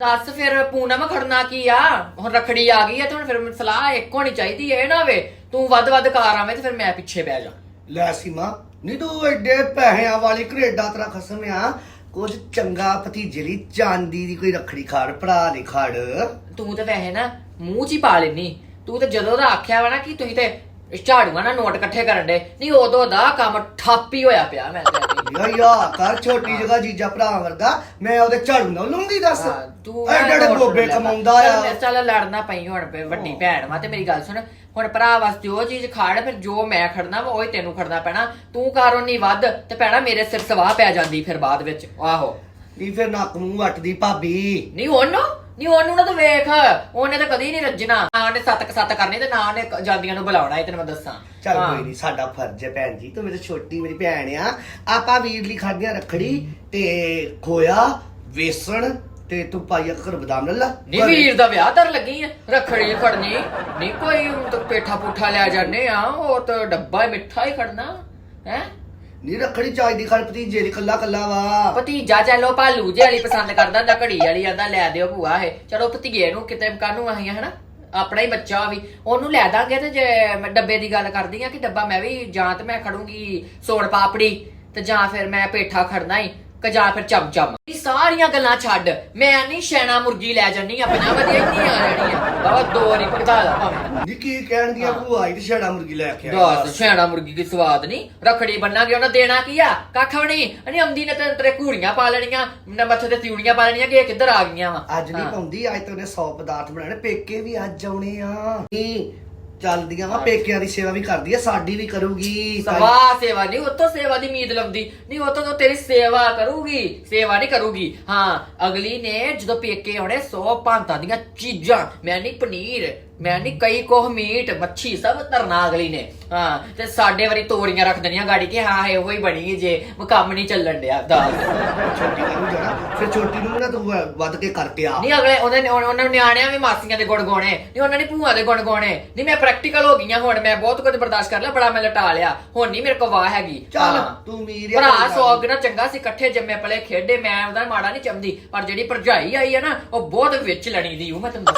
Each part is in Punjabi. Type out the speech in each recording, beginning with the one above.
ਦੱਸ ਫਿਰ ਪੂਨਮ ਖੜਨਾ ਕੀ ਆ? ਹੁਣ ਰਖੜੀ ਆ ਗਈ ਆ ਤੇ ਹੁਣ ਫਿਰ ਸਲਾਹ ਇੱਕ ਹੋਣੀ ਚਾਹੀਦੀ ਏ ਨਾ ਵੇ ਤੂੰ ਵੱਧ ਵੱਧ ਕਾਰ ਆਵੇਂ ਤੇ ਫਿਰ ਮੈਂ ਪਿੱਛੇ ਬਹਿ ਜਾ। ਲੈ ਸੀਮਾ ਨਹੀਂ ਤੂੰ ਐਡੇ ਪੈਸਿਆਂ ਵਾਲੀ ਘਰੇਡਾ ਤੇਰਾ ਖਸਮ ਆ। ਕੁਝ ਚੰਗਾ ਭਤੀਜੇ ਲਈ ਚਾਂਦੀ ਦੀ ਕੋਈ ਰੱਖੜੀ ਖਾੜ ਭਰਾ ਲਈ ਖਾੜ। ਤੂੰ ਤੇ ਵੈਸੇ ਨਾ ਮੂੰਹ 'ਚ ਹੀ ਪਾ ਲੈਨੀ ਤੂੰ ਤੇ ਜਦੋਂ ਦਾ ਆਖਿਆ ਵਾ ਨਾ ਕਿ ਤੁਸੀਂ ਤੇ ਝਾੜੂਆਂ ਨਾਲ ਨੋਟ ਇਕੱਠੇ ਕਰਨ ਦੇ। ਨਹੀਂ ਉਦੋਂ ਦਾ ਕੰਮ ਠੱਪ ਹੀ ਹੋਇਆ ਪਿਆ ਮੈਂ ਤੇ। ਯਾ ਯਾ ਕਰ ਛੋਟੀ ਜਗ੍ਹਾ ਜੀਜਾ ਭਰਾ ਵਰਗਾ ਮੈਂ ਉਹਦੇ ਝਾੜੂ ਨਾਲ ਲੂੰਗੀ ਦੱਸ। ਹਾਂ, ਤੂੰ ਐਡੇ ਐਡੇ ਗੋਬੇ। ਕਮਾਉਂਦਾ ਚੱਲ- ਆ। ਚੱਲ ਲੜਨਾ ਪਈ ਹੁਣ ਵੱਡੀ ਭੈਣ ਵਾ ਤੇ ਮੇਰੀ ਗੱਲ ਸੁਣ। ਹੁਣ ਭਰਾ ਵਾਸਤੇ ਉਹ ਚੀਜ਼ ਖਾੜ ਫਿਰ ਜੋ ਮੈਂ ਖੜਨਾ ਵਾ ਉਹ ਹੀ ਤੈਨੂੰ ਖੜਨਾ ਪੈਣਾ। ਤੂੰ ਕਾਰੋਂ ਨਹੀਂ ਵੱਧ ਤੇ ਭੈਣਾ ਮੇਰੇ ਸਿਰ ਸਵਾਹ ਪੈ ਜਾਂਦੀ ਫਿਰ ਬਾਅਦ ਵਿੱਚ। ਆਹੋ। ਨਹੀਂ ਫਿਰ ਨੱਕ ਮੂੰਹ ਵੱਟਦੀ ਭਾਬੀ। ਨਹੀਂ ਉਹਨੂੰ? ਨਹੀਂ ਉਹਨੂੰ ਨਾ ਤੂੰ ਵੇਖ। ਉਹਨੇ ਤਾਂ ਕਦੀ ਨਹੀਂ ਰੱਜਣਾ। ਨਾ ਉਹਨੇ ਸੱਤ ਕ ਸੱਤ ਕਰਨੀ ਤੇ ਨਾ ਉਹਨੇ ਜਾਂਦੀਆਂ ਨੂੰ ਬੁਲਾਉਣਾ ਇਹ ਤੈਨੂੰ ਮੈਂ ਦੱਸਾਂ। ਚੱਲ ਹਾਂ। ਕੋਈ ਨਹੀਂ ਸਾਡਾ ਫਰਜ਼ ਹੈ ਭੈਣ ਜੀ ਤੂੰ ਮੇਰੇ ਛੋਟੀ ਮੇਰੀ ਭੈਣ ਆ। ਆਪਾਂ ਵੀਰ ਲਈ ਖਾਂਦੇ ਰੱਖੜੀ ਤੇ ਖੋਇਆ ਵੇਸਣ ਤੇ ਤੂੰ ਪਾਈਆ ਕਰ ਬਦਾਮ ਲੈ ਲਾ। ਨਹੀਂ ਵੀਰ ਦਾ ਵਿਆਹ ਤਰ ਲੱਗੀ ਆ ਰੱਖੜੀ ਖੜਨੀ ਨਹੀਂ ਕੋਈ ਹੁਣ ਤਾਂ ਪੇਠਾ ਪੁੱਠਾ ਲੈ ਜਾਂਦੇ ਆ ਉਹ ਤਾਂ ਡੱਬਾ ਹੀ ਮਿੱਠਾ ਹੀ ਖੜਨਾ ਹੈ? ਨਹੀਂ ਰੱਖੜੀ ਚਾਹੀਦੀ ਖੜ, ਭਤੀਜੇ ਦੀ ਕੱਲਾ ਕੱਲਾ ਵਾ। ਭਤੀਜਾ ਚਲੋ ਭਾਲੂ ਜੇ ਵਾਲੀ ਪਸੰਦ ਕਰਦਾ ਹੁੰਦਾ ਘੜੀ ਵਾਲੀ ਆਂਦਾ ਲੈ ਦਿਓ ਭੂਆ ਇਹ। ਚਲੋ ਭਤੀਏ ਨੂੰ ਕਿਤੇ ਕਾਨੂੰ ਆਈਆਂ, ਹਨਾ? ਆਪਣਾ ਹੀ ਬੱਚਾ ਵੀ। ਉਹਨੂੰ ਲੈ ਦਾਂਗੇ ਤੇ ਜੇ ਮੈਂ ਡੱਬੇ ਦੀ ਗੱਲ ਕਰਦੀ ਆ ਕਿ ਡੱਬਾ ਮੈਂ ਵੀ ਜਾਂ ਤੇ ਮੈਂ ਖੜੂੰਗੀ ਸੋਣ ਪਾਪੜੀ, ਤੇ ਜਾਂ ਫਿਰ ਮੈਂ ਪੇਠਾ ਖੜਨਾ ਹੀ ਕਿ ਜਾਂ ਫਿਰ ਚਮਚਮ ਇਹ ਸਾਰੀਆਂ ਗੱਲਾਂ ਛੱਡ ਮੈਂ ਨਹੀਂ ਸ਼ੈਣਾ ਮੁਰਗੀ ਲੈ ਜੰਨੀ ਆ ਪੰਜਾਹ ਵਧੀਆ ਨਹੀਂ ਆ ਜਾਣੀਆਂ। ਬਾਬਾ ਦੋ ਨਹੀਂ ਭਗਤਾ ਲਾ ਭਾਵੇਂ। ਨੀ ਕੀ ਕਹਿਣ ਦੀਆਂ ਹਾਂ। ਭੂਆ? ਆਈ ਤੇ ਛੜਾ ਮੁਰਗੀ ਲੈ ਕੇ ਆਈ ਦੱਸ ਸ਼ੈਣਾ ਮੁਰਗੀ ਕੀ ਸਵਾਦ ਨਹੀਂ। ਰਖੜੀ ਬੰਨਾਂਗੇ ਉਹਨਾਂ ਦੇਣਾ ਕੀ ਆ? ਕੱਖ ਵੀ ਨਹੀਂ। ਅਣੀ ਆਉਂਦੀ ਨੇ ਤੇ ਤੇਰੇ ਘੂੜੀਆਂ ਪਾ ਲੈਣੀਆਂ ਨਾ ਮੱਥੇ ਤੇ ਤਿਉੜੀਆਂ ਪਾ ਲੈਣੀਆਂ ਕਿ ਇਹ ਕਿੱਧਰ ਆ ਗਈਆਂ ਵਾ। ਅੱਜ ਨਹੀਂ ਪਾਉਂਦੀ ਅੱਜ ਤਾਂ ਉਹਨੇ 100 ਪਦਾਰਥ ਬਣਾਣੇ ਪੇਕੇ ਵੀ ਅੱਜ ਆਉਣੇ ਆ। ਨਹੀਂ ਚੱਲਦੀਆਂ ਵਾ ਪੇਕਿਆਂ ਦੀ ਸੇਵਾ ਵੀ ਕਰਦੀ ਆ ਸਾਡੀ ਵੀ ਕਰੂਗੀ ਸਵਾ ਸੇਵਾ ਨਹੀਂ ਉਤੋਂ ਸੇਵਾ ਦੀ ਉਮੀਦ ਲਾਉਂਦੀ ਨਹੀਂ ਉਤੋਂ ਤਾਂ ਤੇਰੀ ਸੇਵਾ ਕਰੂਗੀ ਸੇਵਾ ਨਹੀਂ ਕਰੂਗੀ। ਹਾਂ ਅਗਲੀ ਨੇ ਜਦੋਂ ਪੇਕੇ ਆਉਣੇ 100 ਭਾਂਤਾਂ ਦੀਆਂ ਚੀਜ਼ਾਂ ਮੈਂ ਨਹੀਂ ਪਨੀਰ ਮੈਂ ਨਹੀਂ ਕਈ ਕੋਹ ਮੀਟ ਮੱਛੀ ਸਭ ਧਰਨਾ ਅਗਲੀ ਨੇ। ਹਾਂ ਤੇ ਸਾਡੇ ਵਾਰੀ ਤੋਰੀਆਂ ਰੱਖ ਦੇਣੀਆਂ ਗਾੜੀ ਕਿ ਹਾਂ ਇਹੋ ਹੀ ਬਣੀ ਜੇ ਕੰਮ ਨਹੀਂ ਚੱਲਣ ਡਿਆ ਦੱਸ ਛੋਟੀ ਨੂੰ ਜਾਣਾ ਫਿਰ ਛੋਟੀ ਨੂੰ ਨਾ ਤੂੰ ਵੱਧ ਕੇ ਕਰਕੇ ਆ। ਨਹੀਂ ਅਗਲੇ ਉਹਨਾਂ ਨੂੰ ਨਿਆਣਿਆਂ ਵੀ ਮਾਸੀਆਂ ਦੇ ਗੁਣ ਗਾਉਣੇ ਨਹੀਂ ਉਹਨਾਂ ਨੇ ਭੂਆ ਦੇ ਗੁਣ ਗਾਉਣੇ। ਨਹੀਂ ਮੈਂ ਪ੍ਰੈਕਟੀਕਲ ਹੋ ਗਈਆਂ ਹੁਣ ਮੈਂ ਬਹੁਤ ਕੁਝ ਬਰਦਾਸ਼ਤ ਕਰ ਲਿਆ ਬੜਾ ਮੈਂ ਲਟਾ ਲਿਆ। ਹੁਣ ਨਹੀਂ ਮੇਰੇ ਕੋ ਵਾਹ ਹੈਗੀ। ਚੱਲ। ਤੂੰ ਮੀਰ ਭਰਾ ਸੌਗ ਨਾ ਚੰਗਾ ਸੀ ਇਕੱਠੇ ਜੰਮੇ ਪਲੇ ਖੇਡੇ ਮੈਂ ਉਹਦਾ ਮਾੜਾ ਨਹੀਂ ਚੰਦੀ ਪਰ ਜਿਹੜੀ ਭਰਜਾਈ ਆਈ ਹੈ ਨਾ ਉਹ ਬਹੁਤ ਵਿੱਚ ਲਣੀ ਦੀ ਉਹ ਮੈਂ ਤੈਨੂੰ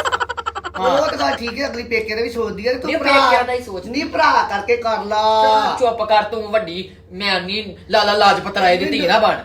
ਉਹ ਤਾਂ ਗੱਲ ਠੀਕ ਹੈ ਅਗਲੀ ਪੇਕੇ ਦੇ ਵੀ ਸੋਚਦੀ ਹੈ ਤੂੰ ਨਹੀਂ, ਪੇਕਿਆਂ ਦਾ ਹੀ ਸੋਚਦੀ। ਨਹੀਂ ਭਰਾ ਕਰਕੇ ਕਰ ਲਾ। ਚੁੱਪ ਕਰ ਤੂੰ ਵੱਡੀ ਮੈਂ ਨਹੀਂ ਲਾਲਾ ਲਾਜਪਤ ਰਾਏ ਦੀ ਧੀ ਨਾ ਬਣ।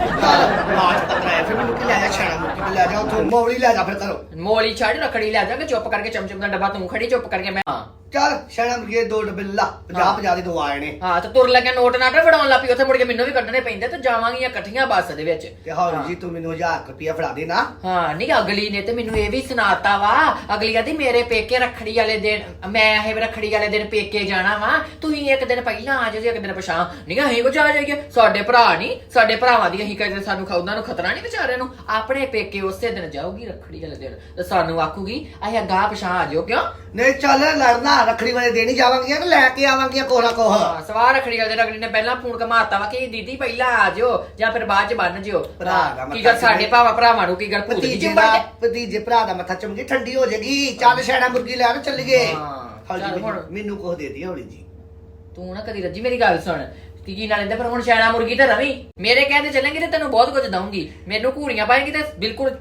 ਬਾਤ ਪਤਰਾ ਫਿਰ ਮੈਨੂੰ ਕੀ ਲੈ ਜਾ ਛਾਣਾ ਤੇ ਲੈ ਜਾ ਉੱਥੋਂ ਮੌਲੀ ਲੈ ਜਾ ਫਿਰ ਕਰੋ ਮੋਲੀ ਛੱਡ ਰਖੜੀ ਲੈ ਜਾਗੇ ਚੁੱਪ ਕਰਕੇ ਚਮਚਮ ਦਾ ਡੱਬਾ ਤੂੰ ਖੜੀ ਚੁੱਪ ਕਰਕੇ ਮੈਂ ਹਾਂ। ਚੱਲ ਛਾਣਾ ਮੁਰਗੀ ਦੇ ਦੋ ਡੱਬੇ ਲਾ 50 ਹਾਂ। 50 ਦੇ ਦੋ ਆਏ ਨੇ ਹਾਂ ਤੇ ਤੁਰ ਲੱਗਿਆ ਨੋਟ ਨਾਟਰ ਫੜਾਉਣ ਲੱਪੀ ਉੱਥੇ ਮੁੜ ਕੇ ਮੈਨੂੰ ਵੀ ਕੱਢਣੇ ਪੈਂਦੇ ਤੇ ਜਾਵਾਂਗੀਆਂ ਇਕੱਠੀਆਂ ਬੱਸ ਦੇ ਵਿੱਚ। ਤੇ ਹੌਲੀ ਜੀ ਤੂੰ ਮੈਨੂੰ 1000 ਰੁਪਇਆ ਫੜਾ ਦੇ ਨਾ। ਹਾਂ ਨਹੀਂ ਅਗਲੀ ਨੇ ਤੇ ਮੈਨੂੰ ਇਹ ਵੀ ਸੁਣਾਤਾ ਵਾ ਅਗਲੀ ਕਹਿੰਦੀ ਮੇਰੇ ਪੇਕੇ ਰੱਖੜੀ ਵਾਲੇ ਦਿਨ ਮੈਂ ਇਹ ਰੱਖੜੀ ਵਾਲੇ ਦਿਨ ਪੇਕੇ ਜਾਣਾ ਵਾ। ਤੁਸੀਂ ਇੱਕ ਦਿਨ ਪਹਿਲਾਂ ਆ ਜਾਓ ਇੱਕ ਦਿਨ ਪਛਾਂ ਨਹੀਂ ਅਸੀਂ ਕੋ ਜਾ ਜਾਈਏ। ਸਾਡੇ ਭਰਾ ਨਹੀਂ ਸਾਡੇ ਭਰਾਵਾਂ ਦੀ ਅਸੀਂ ਕਹਿੰਦੇ ਸਾਨੂੰ ਖਾ- ਉਹਨਾਂ ਨੂੰ ਖਤਰਾ ਨਹੀਂ ਵਿਚਾਰਿਆਂ ਨੂੰ। ਆਪਣੇ ਪੇਕੇ ਉਸੇ ਦਿਨ ਜਾਊਗੀ ਰੱਖੜੀ ਵਾਲੇ ਦਿਨ। ਤੇ ਸਾਨੂੰ ਆਖੂਗੀ ਅਸੀਂ ਅਗਾਹ ਪਛਾਂ ਆ ਜਾਓ ਕਿਉਂ? ਨਹੀਂ ਚੱਲ ਲੜਨਾ ਰੱਖੜੀ ਵਾਲੇ ਦਿਨ ਹੀ ਜਾਵਾਂਗੀਆਂ ਤੇ ਲੈ ਕੇ ਆਵਾਂਗੀਆਂ ਕੋਹ ਕੋਹ? ਹਾਂ ਸਵਾਰ ਰੱਖੜੀ ਵਾਲੇ ਦਿਨ ਅਗਲੀ ਨੇ ਪਹਿਲਾਂ ਫੋਨ ਘਮਾਤਾ ਵਾ ਕਿ ਦੀਦੀ ਪਹਿਲਾਂ ਆ ਜਾਓ ਜਾਂ ਫਿਰ ਬਾਅਦ ਚ ਬੰਨ ਜਿਓ ਭਰਾ ਦਾ ਕੀ ਮੱਥਾ ਗੱਲ ਸਾਡੇ ਭਾਵਾ ਭਰਾਵਾਂ ਨੂੰ ਕੀ ਗੱਲ ਭੂਤ ਦੀ ਭਤੀਜੇ ਚਿੰਬੜ ਦਾ ਕੇ ਭਤੀਜੇ ਭਰਾ ਦਾ ਮੱਥਾ ਚਮਕੀ ਠੰਡੀ ਹੋ ਜਾਏਗੀ ਚੱਲ ਛਾਣਾ ਮੁਰਗੀ ਲੈ ਆ ਚੱਲੀਏ ਹਾਂ, ਹੌਲੀ ਚੱਲ ਮੈਨੂੰ- ਹੁਣ। ਮੈਨੂੰ ਕੋਹ ਦੇ ਦੀ ਹੌਲੀ ਜੀ। ਤੂੰ ਨਾ ਕਦੀ ਰੱਜੀ ਮੇਰੀ ਗੱਲ ਸੁਣ। ਕੀ ਕੀ ਨਾਲ ਲੈਂਦੇ ਪਰ ਹੁਣ ਸ਼ੈਣਾ ਮੁਰਗੀ ਤੇ ਰਵੀ। ਮੇਰੇ ਕਹਿੰਦੇ ਚੱਲਾਂਗੇ ਤੇ ਤੈਨੂੰ ਬਹੁਤ ਕੁਝ ਦਊਂਗੀ। ਮੈਨੂੰ ਘੂੜੀਆਂ ਪਾਏਂਗੀ ਤੇ ਬਿਲਕੁਲ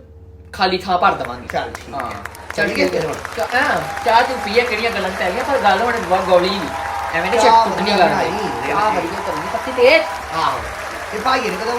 ਖਾਲੀ ਥਾਂ ਭਰ ਦਵਾਂਗੀ। ਚੱਲ ਠੀਕ ਹਾਂ। ਹੈ ਚੱਲ ਚੱਲੀਏ ਫਿਰ ਹੈ ਹੁਣ। ਹਾਂ, ਚਾਹ ਤੂੰ ਪੀਏ ਕਿਹੜੀਆਂ ਗੱਲਾਂ ਤੇ ਆਈਆਂ? ਪਰ ਗੱਲ ਹੁਣ ਬਹੁਤ ਗੌਲੀ ਨਹੀਂ ਐਵੇਂ ਨਹੀਂ ਚਾਹ ਟੁੱਟਣੀਆਂ ਵਧੀਆ ਗੱਲ ਬਣਾਈ, ਵਧੀਆ ਕਰਨੀ ਪੱਤੀ ਤੇਜ਼। ਆਹੋ। ਇਹ ਭਾਈ ਨੇ ਕਦੋਂ